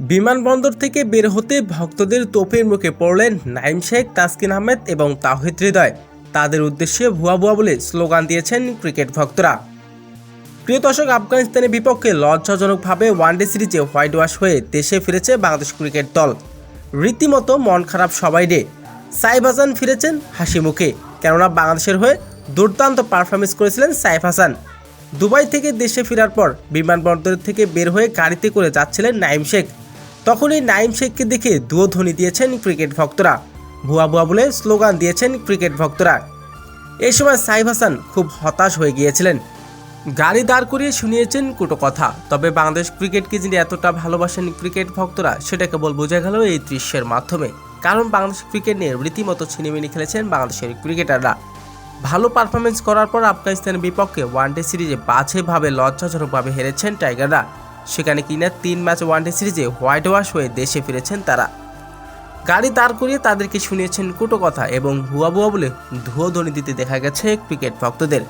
বিমানবন্দর থেকে বের হতে ভক্তদের তোপের মুখে পড়লেন নাইম শেখ, তাসকিন আহমেদ এবং তাহিদ হৃদয়। তাদের উদ্দেশ্যে ভুয়া ভুয়া বলে স্লোগান দিয়েছেন ক্রিকেট ভক্তরা। প্রিয় দর্শক, আফগানিস্তানের বিপক্ষে লজ্জাজনকভাবে ওয়ানডে সিরিজে হোয়াইট ওয়াশ হয়ে দেশে ফিরেছে বাংলাদেশ ক্রিকেট দল। রীতিমতো মন খারাপ সবাই রে। সাইফ হাসান ফিরেছেন হাসি মুখে, কেননা বাংলাদেশের হয়ে দুর্দান্ত পারফরমেন্স করেছিলেন সাইফ হাসান। দুবাই থেকে দেশে ফেরার পর বিমানবন্দর থেকে বের হয়ে গাড়িতে করে যাচ্ছিলেন নাইম শেখ। তখনই নাইম শেখকে দেখে দুয়ো ধ্বনি দিয়েছেন ক্রিকেট ভক্তরা। ভুয়া ভুয়া বলে স্লোগান দিয়েছেন ক্রিকেট ভক্তরা। এই সময় সাইফ হাসান খুব হতাশ হয়ে গিয়েছিলেন। গাড়ি দাঁড় করিয়ে শুনিয়েছেন কুটো কথা। তবে বাংলাদেশ ক্রিকেটকে যিনি এতটা ভালোবাসেন ক্রিকেট ভক্তরা, সেটা কেবল বোঝা গেল এই দৃশ্যের মাধ্যমে। কারণ বাংলাদেশ ক্রিকেট নিয়ে রীতিমতো ছিনিমিনি খেলেছেন বাংলাদেশের ক্রিকেটাররা। ভালো পারফরমেন্স করার পর আফগানিস্তানের বিপক্ষে ওয়ানডে সিরিজে বাজেভাবে লজ্জাজনকভাবে হেরেছেন টাইগাররা। সেখানে কিনা তিন ম্যাচ ওয়ানডে সিরিজে হোয়াইট ওয়াশ হয়ে দেশে ফিরেছেন তারা। গাড়ি দাঁড় করিয়ে তাদেরকে শুনিয়েছেন কুটো কথা এবং ভুয়া ভুয়া বলে ধ্বনি দিতে দেখা গেছে ক্রিকেট ভক্তদের।